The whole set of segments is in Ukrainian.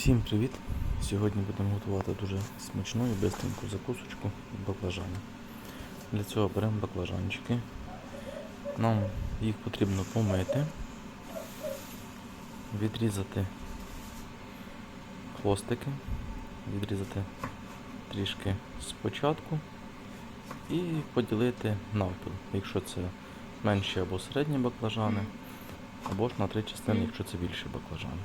Всім привіт! Сьогодні будемо готувати дуже смачну і бистреньку закусочку з. Для цього беремо баклажанчики. Нам їх потрібно помити, відрізати хвостики, відрізати трішки спочатку і поділити навпіл, якщо це менші або середні баклажани, або ж на три частини, якщо це більші баклажани.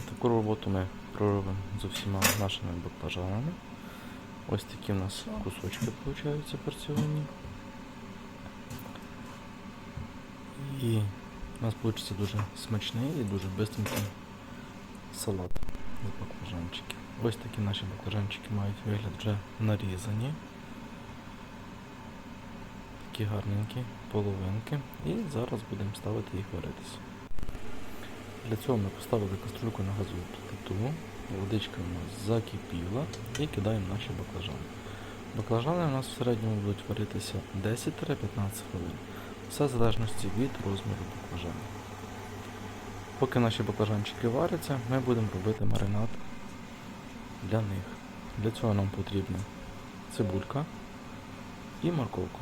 Таку роботу ми проробимо з усіма нашими баклажанами. Ось такі у нас кусочки виходять порціонні. І у нас вийде дуже смачний і дуже бистренький салат з баклажанчиків. Ось такі наші баклажанчики мають вигляд вже нарізані. Такі гарненькі половинки. І зараз будемо ставити їх варитися. Для цього ми поставили кастрюльку на газову плиту, водичка у нас закипіла і кидаємо наші баклажани. Баклажани у нас в середньому будуть варитися 10-15 хвилин. Все в залежності від розміру баклажанів. Поки наші баклажанчики варяться, ми будемо робити маринад для них. Для цього нам потрібна цибулька і морковка.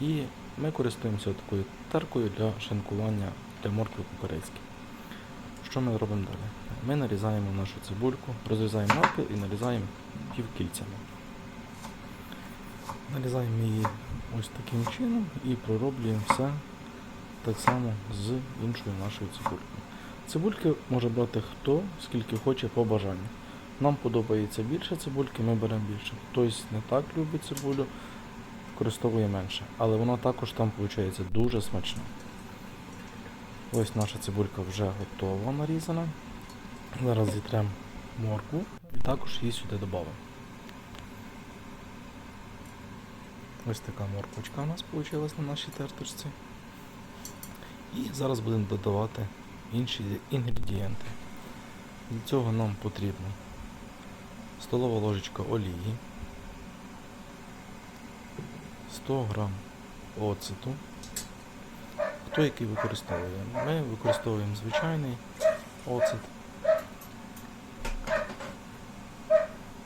І ми користуємося такою теркою для шинкування для моркви по-корейськи. Що ми робимо далі? Ми нарізаємо нашу цибульку, розрізаємо навпіл і нарізаємо півкільцями. Нарізаємо її ось таким чином і пророблюємо все так само з іншою нашою цибулькою. Цибульки може брати хто, скільки хоче по бажанню. Нам подобається більше цибульки, ми беремо більше. Хтось не так любить цибулю, використовує менше. Але вона також там виходить дуже смачна. Ось наша цибулька вже готова нарізана. Зараз зітремо моркву і також її сюди додамо. Ось така морквочка у нас вийшла на нашій терточці. І зараз будемо додавати інші інгредієнти. Для цього нам потрібно столова ложечка олії, 100 г оцету. Хто який використовує? Ми використовуємо звичайний оцет.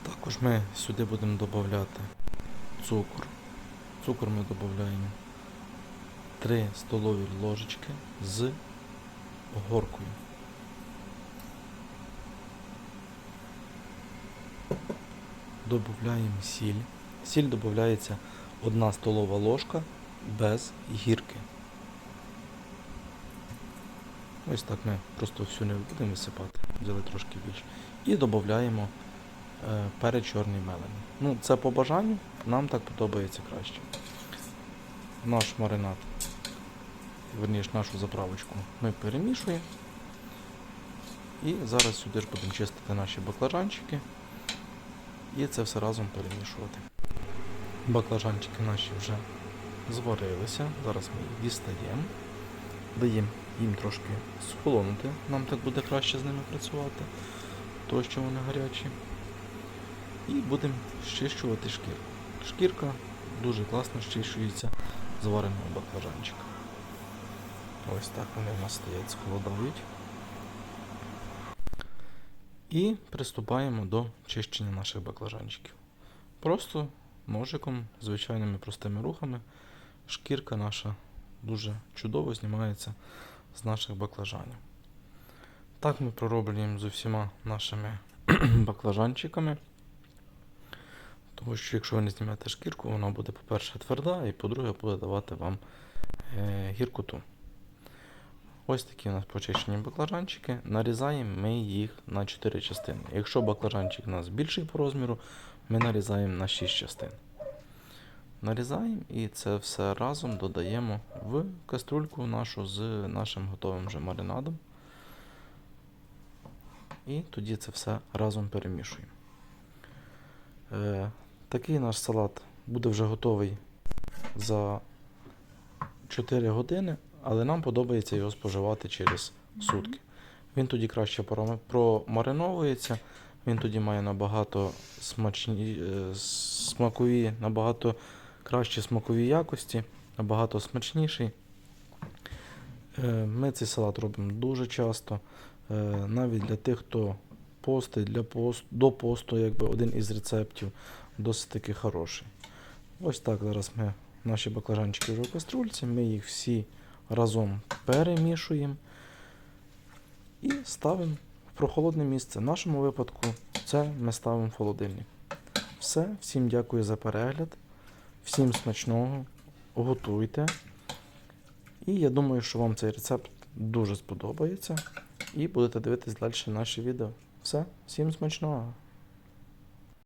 Також ми сюди будемо додати цукор. Цукор ми додаємо 3 столові ложечки з горкою. Додаємо сіль. Сіль додається 1 столова ложка без гірки. Ось так ми просто всю не будемо висипати, взяли трошки більше. І додаємо е, перець чорний мелений. Ну, це по бажанню, нам так подобається краще. Наш маринад, верніше нашу заправочку ми перемішуємо. І зараз сюди ж будемо чистити наші баклажанчики. І це все разом перемішувати. Баклажанчики наші вже зварилися. Зараз ми їх дістаємо. Даємо їм трошки схолонути, нам так буде краще з ними працювати, то що вони гарячі. І будемо щищувати шкірку. Шкірка дуже класно щищується з вареного баклажанчика. Ось так вони в нас стоять, схолодають. І приступаємо до чищення наших баклажанчиків. Просто ножиком, звичайними простими рухами, шкірка наша дуже чудово знімається з наших баклажанів. Так ми пророблюємо з усіма нашими баклажанчиками. Тому що якщо ви не знімете шкірку, вона буде, по-перше, тверда, і по-друге, буде давати вам е, гіркоту. Ось такі у нас почищені баклажанчики. Нарізаємо ми їх на 4 частини. Якщо баклажанчик у нас більший по розміру, ми нарізаємо на 6 частин. Нарізаємо і це все разом додаємо в каструльку нашу з нашим готовим вже маринадом. І тоді це все разом перемішуємо. Е, такий наш салат буде вже готовий за 4 години, але нам подобається його споживати через сутки. Він тоді краще промариновується, він тоді має набагато смачні, е, смакові, набагато кращі смакові якості, набагато смачніший. Е, Ми цей салат робимо дуже часто. Е, Навіть для тих, хто пости, для пост, до посту, якби один із рецептів досить таки хороший. Ось так зараз ми наші баклажанчики вже в каструльці, ми їх всі разом перемішуємо і ставимо в прохолодне місце. В нашому випадку це ми ставимо в холодильник. Все, всім дякую за перегляд, всім смачного, готуйте. І я думаю, що вам цей рецепт дуже сподобається. І будете дивитись далі наші відео. Все, всім смачного!